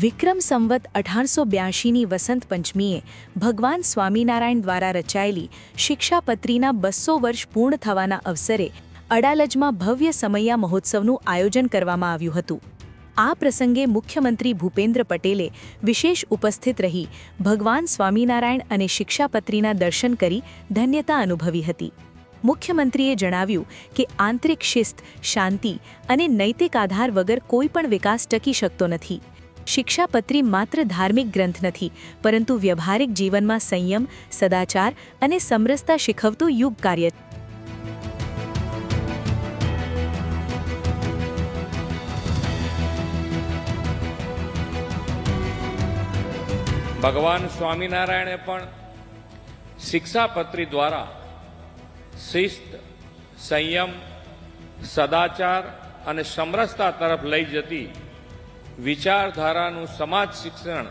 વિક્રમ સંવત અઢારસો બ્યાસીની વસંત પંચમીએ ભગવાન સ્વામિનારાયણ દ્વારા રચાયેલી શિક્ષાપત્રીના બસો વર્ષ પૂર્ણ થવાના અવસરે અડાલજમાં ભવ્ય સમૈયા મહોત્સવનું આયોજન કરવામાં આવ્યું હતું. આ પ્રસંગે મુખ્યમંત્રી ભૂપેન્દ્ર પટેલે વિશેષ ઉપસ્થિત રહી ભગવાન સ્વામિનારાયણ અને શિક્ષાપત્રીના દર્શન કરી ધન્યતા અનુભવી હતી. મુખ્યમંત્રીએ જણાવ્યું કે આંતરિક શિસ્ત, શાંતિ અને નૈતિક આધાર વગર કોઈ પણ વિકાસ ટકી શકતો નથી. શિક્ષાપત્રી માત્ર ધાર્મિક ગ્રંથ નથી, પરંતુ વ્યવહારિક જીવનમાં સંયમ, સદાચાર અને સમરસતા શીખવતું યુગ કાર્ય ભગવાન સ્વામિનારાયણે પણ શિક્ષાપત્રી દ્વારા શિસ્ત, સંયમ, સદાચાર અને સમરસતા તરફ લઈ જતી વિચારધારાનું સમાજ શિક્ષણ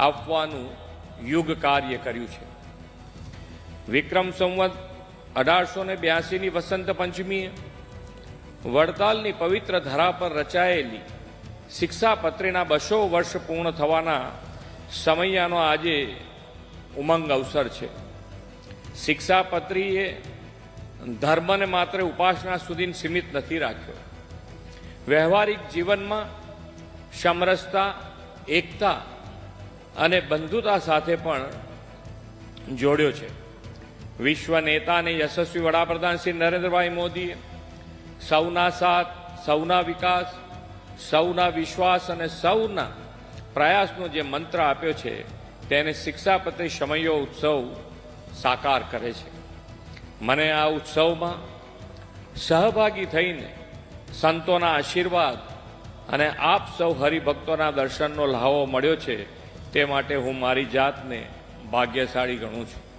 આપવાનું યુગ કાર્ય કર્યું છે. વિક્રમ સંવત અઢારસો ને બ્યાસીની વસંત પંચમીએ વડતાલની પવિત્ર ધરા પર રચાયેલી શિક્ષાપત્રીના બસો વર્ષ પૂર્ણ થવાના સમયનો આજે ઉમંગ અવસર છે. શિક્ષાપત્રીએ ધર્મને માત્ર ઉપાસના સુધી સીમિત નથી રાખ્યો. વ્યવહારિક જીવનમાં સમરસતા, એકતા અને બંધુતા સાથે પણ જોડ્યો છે. વિશ્વ નેતા અને યશસ્વી વડાપ્રધાન શ્રી નરેન્દ્રભાઈ મોદીએ સૌના સાથ, સૌના વિકાસ, સૌના વિશ્વાસ અને સૌના પ્રયાસનો જે મંત્ર આપ્યો છે, તેને શિક્ષાપત્રી સમયો ઉત્સવ સાકાર કરે છે. મને આ ઉત્સવમાં સહભાગી થઈને સંતોના આશીર્વાદ અને આપ સૌ હરિભક્તોના દર્શનનો લહાવો મળ્યો છે, તે માટે હું મારી જાતને ભાગ્યશાળી ગણું છું.